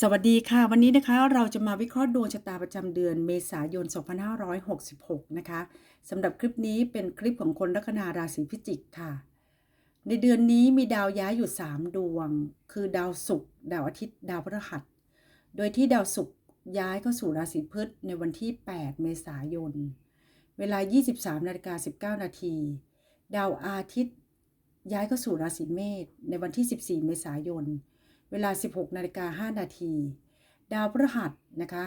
สวัสดีค่ะ วันนี้นะคะเราจะมาวิเคราะห์ดวงชะตาประจำเดือนเมษายน 2566 นะคะสำหรับคลิปนี้เป็นคลิปของคนลัคนาราศีพิจิกค่ะ ในเดือนนี้มีดาวย้ายอยู่ 3 ดวง คือดาวศุกร์ดาวอาทิตย์ ดาวพฤหัส โดยที่ดาวศุกร์ย้ายเข้าสู่ราศีพฤษในวันที่ 8 เมษายน เวลา 23นาฬิกา19นาทีดาวอาทิตย์ ย้ายเข้าสู่ราศีเมษในวันที่ 14 เมษายน เวลา 16นาฬิกา5นาที ดาวพฤหัสนะคะ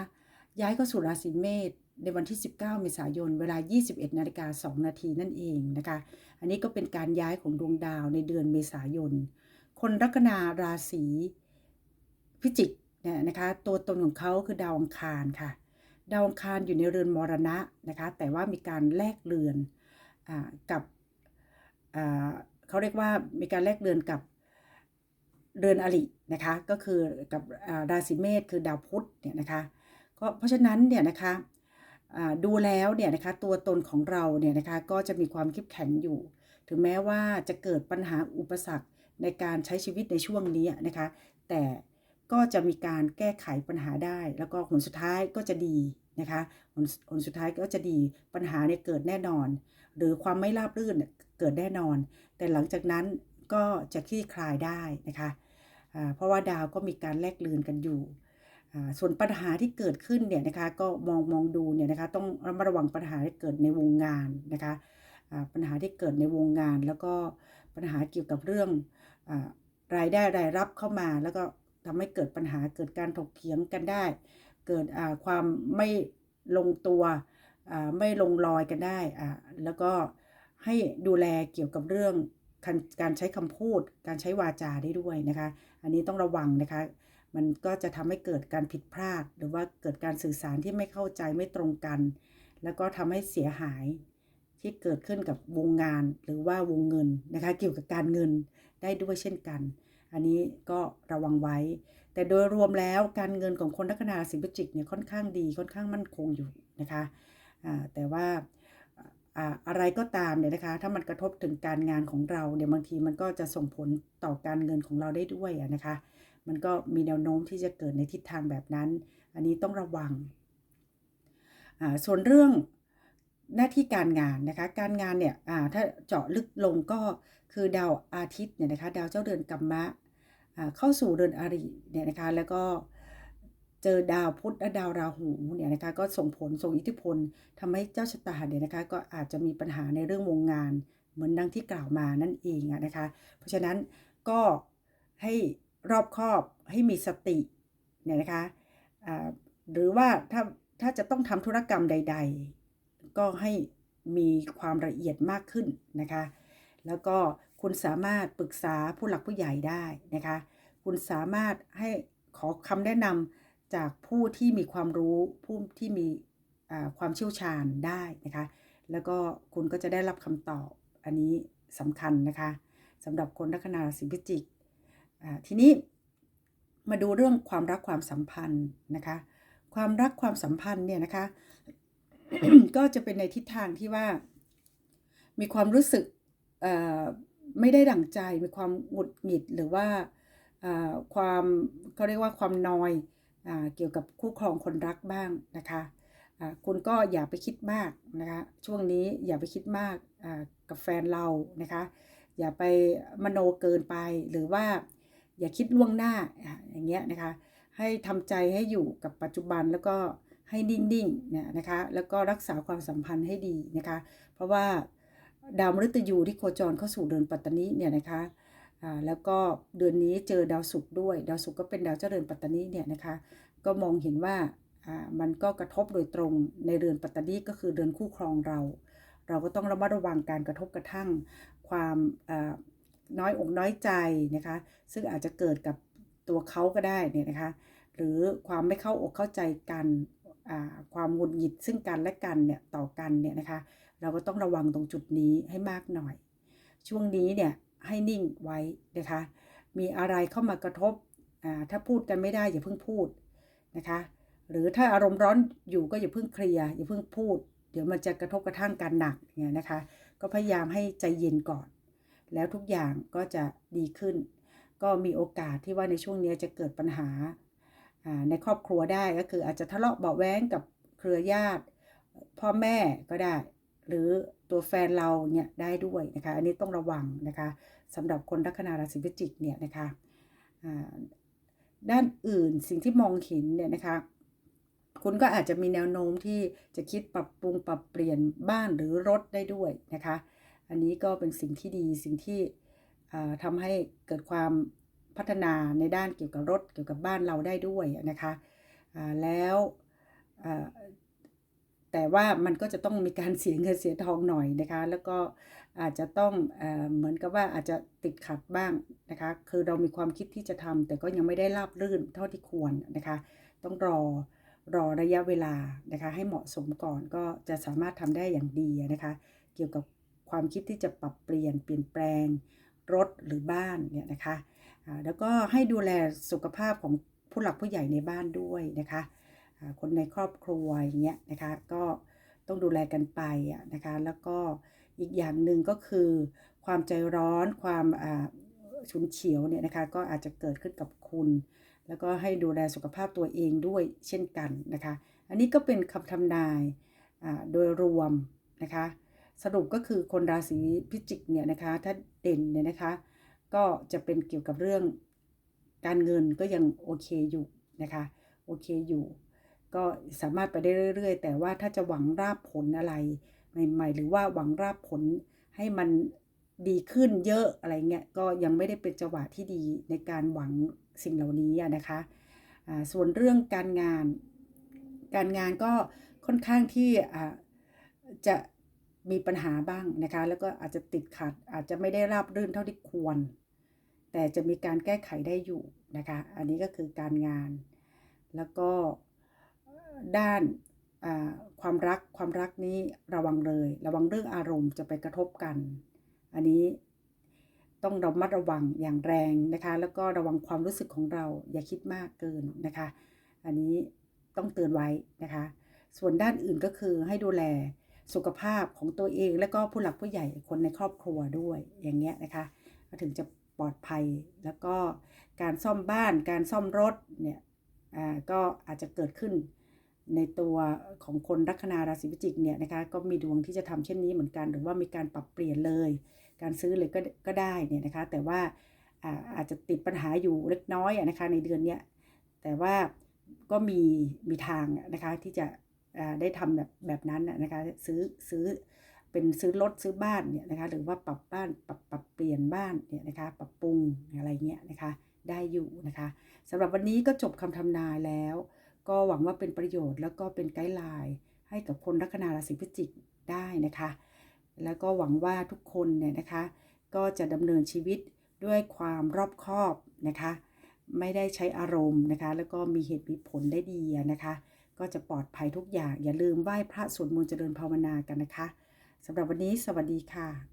ย้ายเข้าสู่ราศีเมษในวันที่ 19 เมษายน เวลา 21นาฬิกา2นาทีนั่นเองนะคะ อันนี้ก็เป็นการย้ายของดวงดาวในเดือนเมษายน คนลัคนาราศีพิจิกเนี่ยนะคะ ตัวตนของเขาคือดาวอังคารค่ะ ดาวอังคารอยู่ในเรือนมรณะนะคะ แต่ว่ามีการแลกเรือนอกับเขาเรียกว่ามีการแลกเรือนกับ เรือนอรินะคะก็คือกับราศีเมษคือดาวพุธเนี่ยนะคะก็เพราะฉะนั้นเนี่ยนะคะดูแล้วเนี่ยนะคะตัวตนของเราเนี่ยนะคะก็จะมีความเข้มแข็งอยู่ ถึงแม้ว่าจะเกิดปัญหาอุปสรรคในการใช้ชีวิตในช่วงนี้นะคะ แต่ก็จะมีการแก้ไขปัญหาได้ แล้วก็ผลสุดท้ายก็จะดีนะคะผลผลสุดท้ายก็จะดีปัญหาเนี่ยเกิดแน่นอน หรือความไม่ราบรื่นเกิดแน่นอน แต่หลังจากนั้นก็จะคลี่คลายได้นะคะ เพราะว่าดาวก็มีการแลกเลือนกันอยู่ ส่วนปัญหาที่เกิดขึ้นเนี่ยนะคะก็มองมองดูเนี่ยนะคะต้องระมัดระวังปัญหาที่เกิดในวงงานนะคะปัญหาที่เกิดในวงงาน แล้วก็ปัญหาเกี่ยวกับเรื่องอรายได้รายรับเข้ามา แล้วก็ทำให้เกิดปัญหาเกิดการถกเถียงกันได้ เกิดความไม่ลงตัวไม่ลงรอยกันได้แล้วก็ให้ดูแลเกี่ยวกับเรื่อง การใช้คำพูด การใช้วาจาได้ด้วยนะคะ อันนี้ต้องระวังนะคะ มันก็จะทำให้เกิดการผิดพลาด หรือว่าเกิดการสื่อสารที่ไม่เข้าใจไม่ตรงกัน แล้วก็ทำให้เสียหายที่เกิดขึ้นกับวงงานหรือว่าวงเงินนะคะ เกี่ยวกับการเงินได้ด้วยเช่นกัน อันนี้ก็ระวังไว้ แต่โดยรวมแล้วการเงินของคนลัคนาราศีพฤศจิกเนี่ยค่อนข้างดีค่อนข้างมั่นคงอยู่นะคะแต่ว่า อะไรก็ตามเนี่ยนะคะ ถ้ามันกระทบถึงการงานของเราเนี่ยวบางทีมันก็จะส่งผลต่อการเงินของเราได้ด้วยนะคะ มันก็มีแนวโน้มที่จะเกิดในทิศทางแบบนั้น อันนี้ต้องระวัง ส่วนเรื่องหน้าที่การงานนะคะ การงานเนี่ยถ้าเจาะลึกลงก็คือดาวอาทิตย์เนี่ยนะคะ ดาวเจ้าเดือนกัมมะเข้าสู่เดือนอาริเนี่ยนะคะ แล้วก็ เจอดาวพุธและดาวราหูเนี่ยนะคะก็ส่งผลส่งอิทธิพลทำให้เจ้าชะตาเนี่ยนะคะก็อาจจะมีปัญหาในเรื่องวงงาน เหมือนดังที่กล่าวมานั่นเองนะคะ เพราะฉะนั้นก็ให้รอบคอบให้มีสติเนี่ยนะคะหรือว่าถ้าถ้าจะต้องทำธุรกรรมใด ๆ ก็ให้มีความละเอียดมากขึ้นนะคะ แล้วก็คุณสามารถปรึกษาผู้หลักผู้ใหญ่ได้นะคะ คุณสามารถให้ขอคำแนะนำ จากผู้ที่มีความรู้ผู้ที่มีความเชี่ยวชาญได้นะคะ แล้วก็คุณก็จะได้รับคำตอบอันนี้สำคัญนะคะสำหรับคนลัคนาราศีพิจิกทีนี้มาดูเรื่องความรักความสัมพันธ์นะคะ ความรักความสัมพันธ์เนี่ยนะคะ ก็จะเป็นในทิศทางที่ว่า มีความรู้สึกไม่ได้ดั่งใจ มีความหงุดหงิดหรือว่าความเขาเรียกว่าความนอย เกี่ยวกับคู่ครองคนรักบ้างนะคะคุณก็อย่าไปคิดมากนะคะช่วงนี้อย่าไปคิดมากกับแฟนเรานะคะอย่าไปมโนเกินไปหรือว่าอย่าคิดล่วงหน้าออย่างเงี้ยนะคะให้ทำใจให้อยู่กับปัจจุบันแล้วก็ให้นิ่งๆเนี่ยนะคะแล้วก็รักษาความสัมพันธ์ให้ดีนะคะเพราะว่าดาวมฤตยูที่โคจรเข้าสู่เดือนปัตตานีเนี่ยนะคะ อ่าแล้วก็เดือนนี้เจอดาวศุกร์ด้วย ดาวศุกร์ก็เป็นดาวเจ้าเรือนปัตตานีเนี่ยนะคะ ก็มองเห็นว่าอ่ามันก็กระทบโดยตรงในเรือนปัตตานีก็คือเดือนคู่ครองเรา เราก็ต้องระมัดระวังการกระทบกระทั่งความอ่าน้อยอกน้อยใจนะคะ ซึ่งอาจจะเกิดกับตัวเขาก็ได้เนี่ยนะคะ หรือความไม่เข้าอกเข้าใจกันความหงุดหงิดซึ่งกันและกันเนี่ยต่อกันเนี่ยนะคะ เราก็ต้องระวังตรงจุดนี้ให้มากหน่อย ช่วงนี้เนี่ย ให้นิ่งไว้นะคะ มีอะไรเข้ามากระทบอ่าถ้าพูดกันไม่ได้อย่าเพิ่งพูดนะคะ หรือถ้าอารมณ์ร้อนอยู่ก็อย่าเพิ่งเคลียร์อย่าเพิ่งพูด เดี๋ยวมันจะกระทบกระทั่งกันหนักเนี่ยนะคะ ก็พยายามให้ใจเย็นก่อน แล้วทุกอย่างก็จะดีขึ้น ก็มีโอกาสที่ว่าในช่วงนี้จะเกิดปัญหาอ่าในครอบครัวได้ก็คืออาจจะทะเลาะเบาแว้งกับเครือญาติ พ่อแม่ก็ได้ หรือตัวแฟนเราเนี่ยได้ด้วยนะคะ อันนี้ต้องระวังนะคะสำหรับคนลัคนาราศีพิจิกเนี่ยนะคะด้านอื่นสิ่งที่มองเห็นเนี่ยนะคะ คุณก็อาจจะมีแนวโน้มที่จะคิดปรับปรุงปรับเปลี่ยนบ้านหรือรถได้ด้วยนะคะ อันนี้ก็เป็นสิ่งที่ดีสิ่งที่อ่าทำให้เกิดความพัฒนาในด้านเกี่ยวกับรถเกี่ยวกับบ้านเราได้ด้วยนะคะแล้ว แต่ว่ามันก็จะต้องมีการเสียเงินเสียทองหน่อยนะคะ แล้วก็อาจจะต้องเอเหมือนกับว่าอาจจะติดขัดบ้างนะคะ คือเรามีความคิดที่จะทำแต่ก็ยังไม่ได้ราบรื่นเท่าที่ควรนะคะ ต้องรอรอระยะเวลานะคะ ให้เหมาะสมก่อนก็จะสามารถทำได้อย่างดีนะคะ เกี่ยวกับความคิดที่จะปรับเปลี่ยนเปลี่ยนแปลงรถหรือบ้านเนี่ยนะคะแล้วก็ให้ดูแลสุขภาพของผู้หลักผู้ใหญ่ในบ้านด้วยนะคะ คนในครอบครัวอย่างเงี้ยนะคะก็ต้องดูแลกันไปอะนะคะแล้วก็อีกอย่างหนึ่งก็คือความใจร้อนความฉุนเฉียวเนี่ยนะคะก็อาจจะเกิดขึ้นกับคุณ แล้วก็ให้ดูแลสุขภาพตัวเองด้วยเช่นกันนะคะอันนี้ก็เป็นคำทำนายโดยรวมนะคะสรุปก็คือคนราศีพิจิกเนี่ยนะคะถ้าเด่นเนี่ยนะคะก็จะเป็นเกี่ยวกับเรื่องการเงินก็ยังโอเคอยู่นะคะโอเคอยู่ ก็สามารถไปได้เรื่อย ๆ แต่ว่าถ้าจะหวังราบผลอะไรใหม่ ๆ หรือว่าหวังราบผลให้มันดีขึ้นเยอะอะไรเงี้ยก็ยังไม่ได้เป็นจังหวะที่ดีในการหวังสิ่งเหล่านี้นะคะส่วนเรื่องการงาน การงานก็ค่อนข้างที่จะมีปัญหาบ้างนะคะ แล้วก็อาจจะติดขัดอาจจะไม่ได้ราบรื่นเท่าที่ควร แต่จะมีการแก้ไขได้อยู่นะคะ อันนี้ก็คือการงาน แล้วก็ ด้านความรักความรักนี้ระวังเลย ระวังเรื่องอารมณ์จะไปกระทบกัน อันนี้ต้องระมัดระวังอย่างแรงนะคะ แล้วก็ระวังความรู้สึกของเราอย่าคิดมากเกินนะคะ อันนี้ต้องเตือนไว้นะคะ ส่วนด้านอื่นก็คือให้ดูแลสุขภาพของตัวเอง และก็ผู้หลักผู้ใหญ่คนในครอบครัวด้วยอย่างเงี้ยนะคะถึงจะปลอดภัยแล้วก็การซ่อมบ้านการซ่อมรถเนี่ยก็อาจจะเกิดขึ้น ในตัวของคนลัคนาราศีพิจิกเนี่ยนะคะก็มีดวงที่จะทำเช่นนี้เหมือนกัน หรือว่ามีการปรับเปลี่ยนเลย การซื้อเลยก็ก็ได้เนี่ยนะคะ แต่ว่าอาอาจจะติดปัญหาอยู่เล็กน้อยนะคะในเดือนเนี้ยแต่ว่าก็มีมีทางนะคะที่จะได้ทำแบบแบบนั้นนะนะคะซื้อซื้อเป็นซื้อรถซื้อบ้านเนี่ยนะคะหรือว่าปรับบ้านปรับปรับเปลี่ยนบ้านเนี่ยนะคะปรับปรุงอะไรเงี้ยนะคะได้อยู่นะคะสำหรับวันนี้ก็จบคำทำนายแล้ว ก็หวังว่าเป็นประโยชน์แล้วก็เป็นไกด์ไลน์ให้กับคนลัคนาราศีพฤศจิกได้นะคะ แล้วก็หวังว่าทุกคนเนี่ยนะคะ ก็จะดำเนินชีวิตด้วยความรอบคอบนะคะ ไม่ได้ใช้อารมณ์นะคะ แล้วก็มีเหตุมีผลได้ดีนะคะ ก็จะปลอดภัยทุกอย่าง อย่าลืมไหว้พระสวดมนต์เจริญภาวนากันนะคะสำหรับวันนี้สวัสดีค่ะ